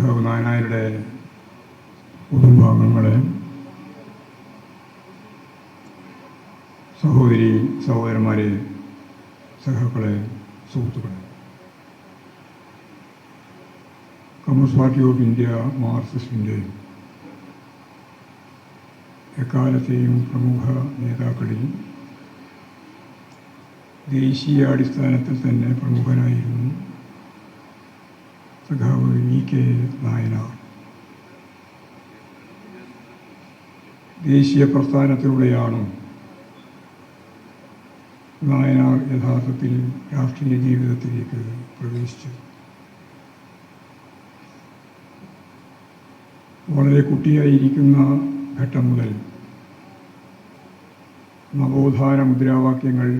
നായനാരുടെ കുടുംബാംഗങ്ങളെ സഹോദരി സഹോദരന്മാരെ സഹാക്കളെ സുഹൃത്തുക്കളെ. കമ്മ്യൂണിസ്റ്റ് പാർട്ടി ഓഫ് ഇന്ത്യ മാർക്സിസ്റ്റിന്റെ എക്കാലത്തെയും പ്രമുഖ നേതാക്കളിൽ ദേശീയ അടിസ്ഥാനത്തിൽ തന്നെ പ്രമുഖനായിരുന്നു സഖാവ് നായന നായനാർ ദേശീയ പ്രസ്ഥാനത്തിലൂടെയാണ് നായനാർ യഥാർത്ഥത്തിൽ രാഷ്ട്രീയ ജീവിതത്തിലേക്ക് പ്രവേശിച്ചത്. വളരെ കുട്ടിയായിരിക്കുന്ന ഘട്ടം മുതൽ നവോത്ഥാന മുദ്രാവാക്യങ്ങൾ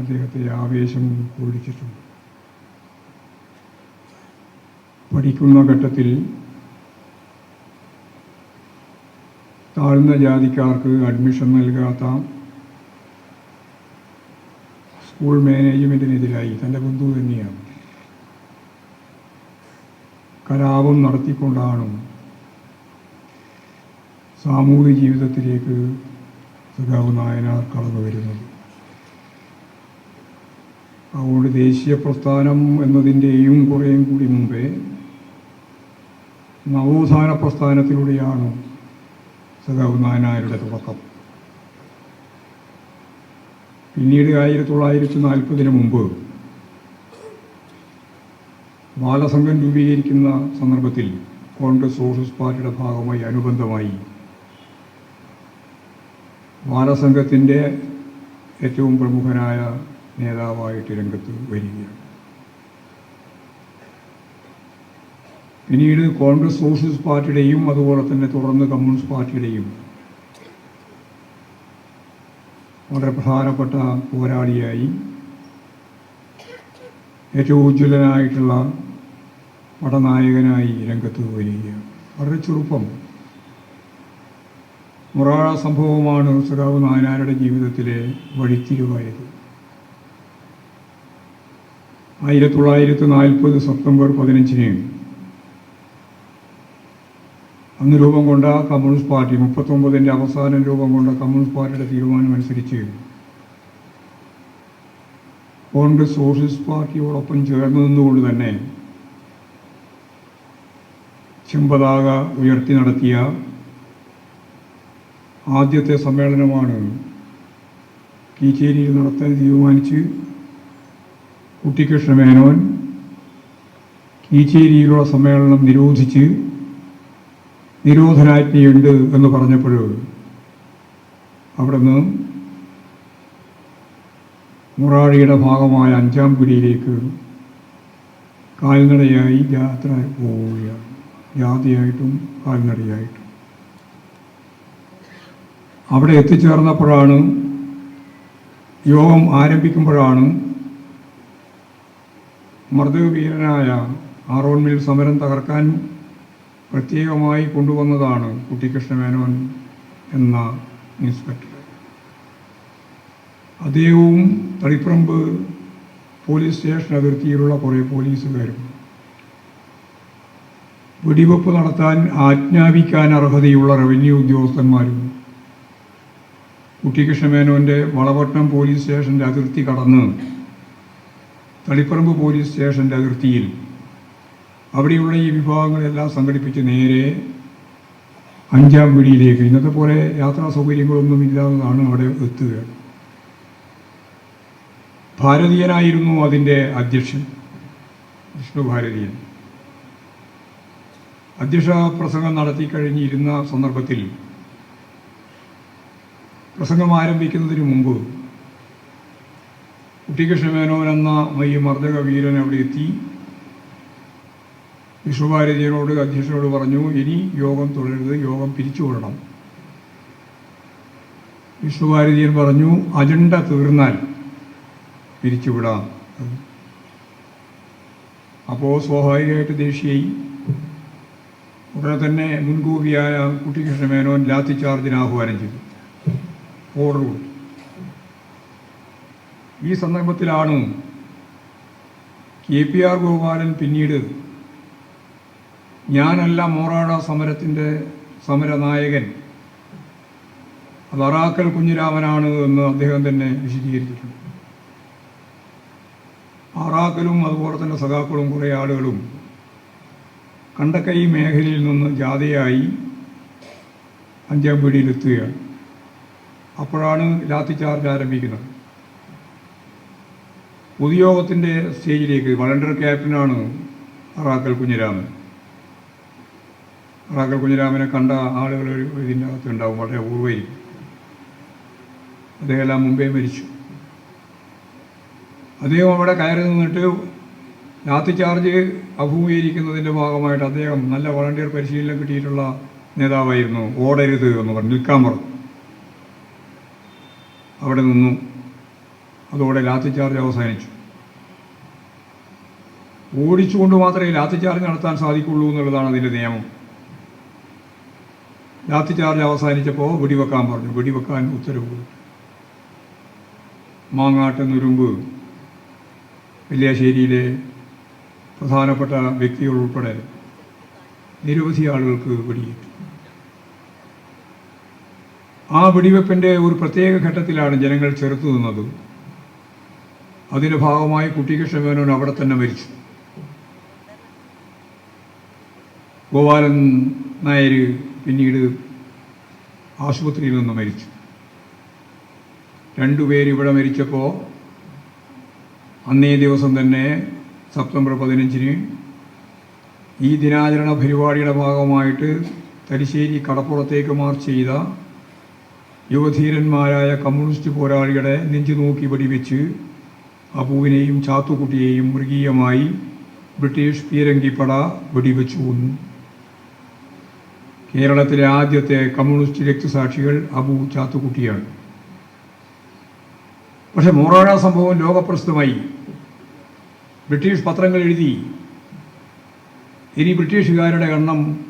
അദ്ദേഹത്തെ ആവേശം കൊള്ളിച്ചിട്ടുണ്ട്. പഠിക്കുന്ന ഘട്ടത്തിൽ താഴ്ന്ന ജാതിക്കാർക്ക് അഡ്മിഷൻ നൽകാത്ത സ്കൂൾ മാനേജ്മെന്റിനെതിരായി തന്റെ ബന്ധു തന്നെയാണ്. കലാപം നടത്തിക്കൊണ്ടാണ് സാമൂഹിക ജീവിതത്തിലേക്ക് സഖാവ് നായനാർ കടന്നു വരുന്നത്. അതുകൊണ്ട് ദേശീയ പ്രസ്ഥാനം എന്നതിന്റെയും കുറേയും കൂടി മുമ്പേ നവോത്ഥാന പ്രസ്ഥാനത്തിലൂടെയാണ് സഖാവ് തുടക്കം? പിന്നീട് ആയിരത്തി തൊള്ളായിരത്തി നാൽപ്പതിന് മുമ്പ് ബാലസംഘം രൂപീകരിക്കുന്ന സന്ദർഭത്തിൽ കോൺഗ്രസ് സോഷ്യലിസ്റ്റ് പാർട്ടിയുടെ ഭാഗമായി അനുബന്ധമായി ബാലസംഘത്തിന്റെ ഏറ്റവും പ്രമുഖനായ നേതാവായിട്ട് രംഗത്ത് വരികയാണ്. പിന്നീട് കോൺഗ്രസ് സോഷ്യലിസ്റ്റ് പാർട്ടിയുടെയും അതുപോലെ തന്നെ തുടർന്ന് കമ്മ്യൂണിസ്റ്റ് പാർട്ടിയുടെയും വളരെ പ്രധാനപ്പെട്ട പോരാളിയായി ഏറ്റവും ഉജ്ജ്വലനായിട്ടുള്ള പടനായകനായി രംഗത്ത് വരികയാണ്. വളരെ ചെറുപ്പം. മൊറാഴ സംഭവമാണ് സഖാവ് നായനാരുടെ ജീവിതത്തിലെ വഴിത്തിരിവായത്. ആയിരത്തി തൊള്ളായിരത്തി നാൽപ്പത് സെപ്റ്റംബർ പതിനഞ്ചിന് അന്ന് രൂപം കൊണ്ട കമ്മ്യൂണിസ്റ്റ് പാർട്ടി മുപ്പത്തൊമ്പതിന്റെ അവസാനം രൂപം കൊണ്ട കമ്മ്യൂണിസ്റ്റ് പാർട്ടിയുടെ തീരുമാനം അനുസരിച്ച് കോൺഗ്രസ് സോഷ്യലിസ്റ്റ് പാർട്ടിയോടൊപ്പം ചേർന്ന് നിന്നുകൊണ്ട് തന്നെ ചെമ്പതാക ഉയർത്തി നടത്തിയ ആദ്യത്തെ സമ്മേളനമാണ് കീച്ചേരിയിൽ നടത്താൻ തീരുമാനിച്ച് കുട്ടിക്കൃഷ്ണ മേനോൻ കീച്ചേരിയിലുള്ള സമ്മേളനം നിരോധിച്ച് നിരോധനാജ്ഞയുണ്ട് എന്ന് പറഞ്ഞപ്പോൾ നിന്ന് മുറാഴിയുടെ ഭാഗമായ അഞ്ചാം പുരിയിലേക്ക് കാൽനടയായി യാത്ര പോവുകയാണ്. ജാതിയായിട്ടും കാൽനടയായിട്ടും. അവിടെ എത്തിച്ചേർന്നപ്പോഴാണ് യോഗം ആരംഭിക്കുമ്പോഴാണ് മർദ്ദവീരനായ ആറോൺമിൽ സമരം തകർക്കാൻ പ്രത്യേകമായി കൊണ്ടുവന്നതാണ് കുട്ടിക്കൃഷ്ണ മേനോൻ എന്ന ഇൻസ്പെക്ടർ. അദ്ദേഹവും തളിപ്പറമ്പ് പോലീസ് സ്റ്റേഷൻ അതിർത്തിയിലുള്ള കുറേ പോലീസുകാരും വെടിവെപ്പ് നടത്താൻ ആജ്ഞാപിക്കാൻ അർഹതയുള്ള റവന്യൂ ഉദ്യോഗസ്ഥന്മാരും കുട്ടിക്കൃഷ്ണ മേനോന്റെ വളവട്ടം പോലീസ് സ്റ്റേഷന്റെ അതിർത്തി കടന്ന് തളിപ്പറമ്പ് പോലീസ് സ്റ്റേഷന്റെ അതിർത്തിയിൽ അവിടെയുള്ള ഈ വിഭാഗങ്ങളെല്ലാം സംഘടിപ്പിച്ച് നേരെ അഞ്ചാം പിടിയിലേക്ക് ഇന്നത്തെ പോലെ യാത്രാ സൗകര്യങ്ങളൊന്നും ഇല്ലാത്തതാണ് അവിടെ എത്തുക. ഭാരതീയനായിരുന്നു അതിന്റെ അധ്യക്ഷൻ വിഷ്ണു ഭാരതീയൻ. അധ്യക്ഷ പ്രസംഗം നടത്തി കഴിഞ്ഞിരുന്ന സന്ദർഭത്തിൽ പ്രസംഗം ആരംഭിക്കുന്നതിന് മുമ്പ് കുട്ടികൃഷ്ണ മേനോൻ എന്ന ഈ മർദ്ദക വീരൻ അവിടെ എത്തി. വിഷ്ണുഭാരതിയനോട് അധ്യക്ഷനോട് പറഞ്ഞു ഇനി യോഗം തുടരരുത് യോഗം പിരിച്ചുവിടണം വിശ്വഭാരതിയൻ പറഞ്ഞു അജണ്ട തീർന്നാൽ പിരിച്ചുവിടാം അപ്പോൾ സ്വാഭാവികമായിട്ട് ദേശീയായി ഉടനെ തന്നെ മുൻകൂപിയായ കുട്ടികൃഷ്ണ മേനോൻ ലാത്തി ചാർജിന് ആഹ്വാനം ചെയ്തു. ഓർഡർ കൊടുത്തു. ഈ സന്ദർഭത്തിലാണ് കെ പി ആർ ഗോപാലൻ പിന്നീട് ഞാനല്ല മോറാട സമരത്തിന്റെ സമരനായകൻ. അത് അറാക്കൽ കുഞ്ഞിരാമനാണ് എന്ന് അദ്ദേഹം തന്നെ വിശദീകരിച്ചിട്ടുണ്ട്. അറാക്കലും അതുപോലെ തന്നെ സഖാക്കളും കുറേ ആളുകളും കണ്ടക്കൈ മേഖലയിൽ നിന്ന് ജാഥയായി അഞ്ചാം പീടിയിലെത്തുകയാണ് അപ്പോഴാണ് ലാത്തി ചാർജ് ആരംഭിക്കുന്നത്. പൊതുയോഗത്തിന്റെ സ്റ്റേജിലേക്ക് വളണ്ടർ ക്യാപ്റ്റനാണ് അറാക്കൽ കുഞ്ഞിരാമൻ. അറാക്കൽ കുഞ്ഞിരാമനെ കണ്ട ആളുകൾ ഇതിന്റെ അകത്ത് ഉണ്ടാവും വളരെ അപൂർവമായിരിക്കും അദ്ദേഹം എല്ലാം മുമ്പേ മരിച്ചു. അദ്ദേഹം അവിടെ കയറി നിന്നിട്ട് ലാത്തി ചാർജ് അഭിമുഖീകരിക്കുന്നതിന്റെ ഭാഗമായിട്ട് അദ്ദേഹം നല്ല വളണ്ടിയർ പരിശീലനം കിട്ടിയിട്ടുള്ള നേതാവായിരുന്നു ഓടരുത് എന്ന് പറഞ്ഞു നിൽക്കാൻ പറഞ്ഞു അവിടെ നിന്നു. അതോടെ ലാത്തി ചാർജ് അവസാനിച്ചു. ഓടിച്ചുകൊണ്ട് മാത്രമേ ലാത്തി ചാർജ് നടത്താൻ സാധിക്കുള്ളൂ എന്നുള്ളതാണ് അതിന്റെ നിയമം. ലാത്തി ചാർജ് അവസാനിച്ചപ്പോൾ വെടിവെക്കാൻ പറഞ്ഞു. വെടിവെക്കാൻ ഉത്തരവ്. മാങ്ങാട്ട് നുരുമ്പ്. വെല്ലിയാശ്ശേരിയിലെ പ്രധാനപ്പെട്ട വ്യക്തികൾ ഉൾപ്പെടെ നിരവധി ആളുകൾക്ക് വെടിയേറ്റു. ആ വെടിവെപ്പിന്റെ ഒരു പ്രത്യേക ഘട്ടത്തിലാണ് ജനങ്ങൾ ചെറുത്തു നിന്നത്. അതിന്റെ ഭാഗമായി കുട്ടികൃഷ്ണ മേനോൻ അവിടെ തന്നെ മരിച്ചു. ഗോപാലൻ നായർ പിന്നീട് ആശുപത്രിയിൽ നിന്ന് മരിച്ചു. രണ്ടുപേരിവിടെ മരിച്ചപ്പോൾ അന്നേ ദിവസം തന്നെ സെപ്റ്റംബർ പതിനഞ്ചിന് ഈ ദിനാചരണ പരിപാടിയുടെ ഭാഗമായിട്ട് തലശ്ശേരി കടപ്പുറത്തേക്ക് മാർച്ച് ചെയ്ത യുവധീരന്മാരായ കമ്മ്യൂണിസ്റ്റ് പോരാളികളെ നെഞ്ചു നോക്കി വെടിവെച്ച് അബുവിനെയും ചാത്തുക്കുട്ടിയെയും മൃഗീയമായി ബ്രിട്ടീഷ് പീരങ്കിപ്പട വെടിവെച്ചു കൊന്നു. കേരളത്തിലെ ആദ്യത്തെ കമ്മ്യൂണിസ്റ്റ് രക്തസാക്ഷികൾ അബു ചാത്തുക്കുട്ടിയാണ് പക്ഷെ മോറാഴ സംഭവം ലോകപ്രസിദ്ധമായി. ബ്രിട്ടീഷ് പത്രങ്ങൾ എഴുതി. ഇനി ബ്രിട്ടീഷുകാരുടെ എണ്ണം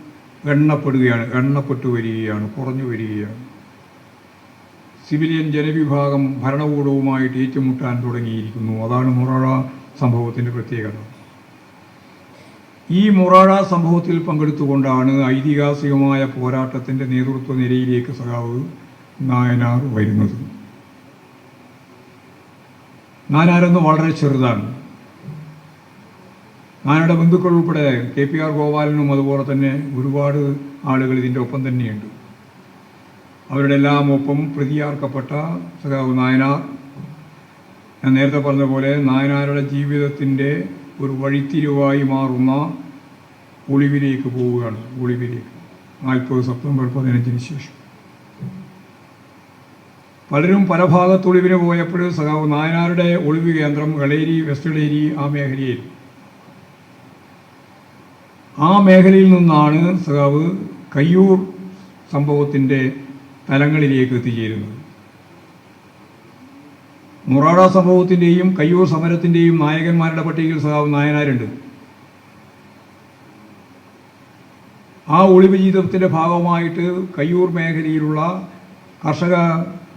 എണ്ണപ്പെടുകയാണ് എണ്ണപ്പെട്ടു വരികയാണ് കുറഞ്ഞു വരികയാണ്. സിവിലിയൻ ജനവിഭാഗം ഭരണകൂടവുമായിട്ട് ഏറ്റുമുട്ടാൻ തുടങ്ങിയിരിക്കുന്നു. അതാണ് മൊറാഴ സംഭവത്തിന്റെ പ്രത്യേകത. ഈ മൊറാഴ സംഭവത്തിൽ പങ്കെടുത്തുകൊണ്ടാണ് ഐതിഹാസികമായ പോരാട്ടത്തിന്റെ നേതൃത്വ നിരയിലേക്ക് സഖാവ് നായനാർ വരുന്നത്. നാനാരെന്ന് വളരെ ചെറുതാണ്. നാനയുടെ ബന്ധുക്കൾ ഉൾപ്പെടെ കെ പി ആർ ഗോപാലനും അതുപോലെ തന്നെ ഒരുപാട് ആളുകൾ ഇതിന്റെ ഒപ്പം തന്നെയുണ്ട്. അവരുടെ എല്ലാം ഒപ്പം പ്രതിയാർക്കപ്പെട്ട സഖാവ് നായനാർ. ഞാൻ നേരത്തെ പറഞ്ഞ പോലെ നായനാരുടെ ജീവിതത്തിന്റെ ഒരു വഴിത്തിരിവായി മാറുന്ന ഒളിവിലേക്ക് പോവുകയാണ്. ഒളിവിലേക്ക്. നാൽപ്പത് സെപ്റ്റംബർ പതിനഞ്ചിന് ശേഷം. പലരും പല ഭാഗത്ത് ഒളിവിന് പോയപ്പോൾ സഖാവ് നായനാരുടെ ഒളിവ് കേന്ദ്രം കളേരി വെസ്റ്റഡേരി ആ മേഖലയിൽ. ആ മേഖലയിൽ നിന്നാണ് സഖാവ് കയ്യൂർ സംഭവത്തിന്റെ തലങ്ങളിലേക്ക് എത്തിച്ചേരുന്നത്. മൊറാഡ സംഭവത്തിന്റെയും കയ്യൂർ സമരത്തിന്റെയും നായകന്മാരുടെ പട്ടികയിൽ സഖാവ് നായനാരുണ്ട്. ആ ഒളിവ് ജീവിതത്തിന്റെ ഭാഗമായിട്ട് കയ്യൂർ മേഖലയിലുള്ള കർഷക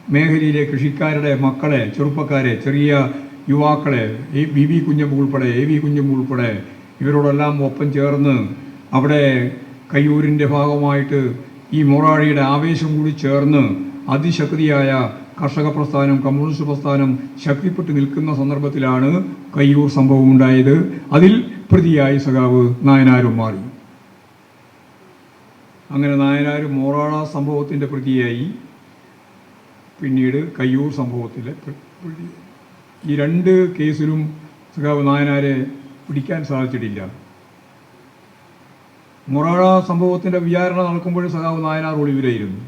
മേഖലയിലെ കൃഷിക്കാരുടെ മക്കളെ ചെറുപ്പക്കാരെ ചെറിയ യുവാക്കളെ ഈ ബി വി കുഞ്ഞമ്പ് ഉൾപ്പെടെ എ വി കുഞ്ഞമ്പ് ഉൾപ്പെടെ ഇവരോടെല്ലാം ഒപ്പം ചേർന്ന് അവിടെ കയ്യൂരിന്റെ ഭാഗമായിട്ട് ഈ മൊറാഴിയുടെ ആവേശം കൂടി ചേർന്ന് അതിശക്തിയായ കർഷക പ്രസ്ഥാനം കമ്മ്യൂണിസ്റ്റ് പ്രസ്ഥാനം ശക്തിപ്പെട്ട് നിൽക്കുന്ന സന്ദർഭത്തിലാണ് കയ്യൂർ സംഭവം ഉണ്ടായത്. അതിൽ പ്രതിയായി സഖാവ് നായനാരും മാറി. അങ്ങനെ നായനാരും മോറാള സംഭവത്തിന്റെ പ്രതിയായി. പിന്നീട് കയ്യൂർ സംഭവത്തിലെ പ്ര- പ്രതി ഈ രണ്ട് കേസിലും സഖാവ് നായനാരെ പിടിക്കാൻ സാധിച്ചിട്ടില്ല. മൊറാഴ സംഭവത്തിന്റെ വിചാരണ നടക്കുമ്പോൾ സഖാവ് നായനാർ ഒളിവിലായിരുന്നു.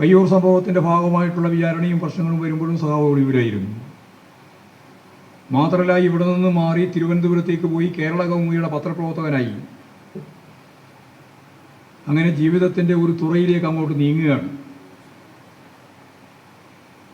കയ്യൂർ സംഭവത്തിന്റെ ഭാഗമായിട്ടുള്ള വിചാരണയും പ്രശ്നങ്ങളും വരുമ്പോഴും സഖാവ് ഒളിവിലായിരുന്നു മാത്രമല്ല ഇവിടെ നിന്ന് മാറി തിരുവനന്തപുരത്തേക്ക് പോയി കേരള കൗമുദിയുടെ പത്രപ്രവർത്തകനായി. അങ്ങനെ ജീവിതത്തിന്റെ ഒരു തുറയിലേക്ക് അങ്ങോട്ട് നീങ്ങുകയാണ്.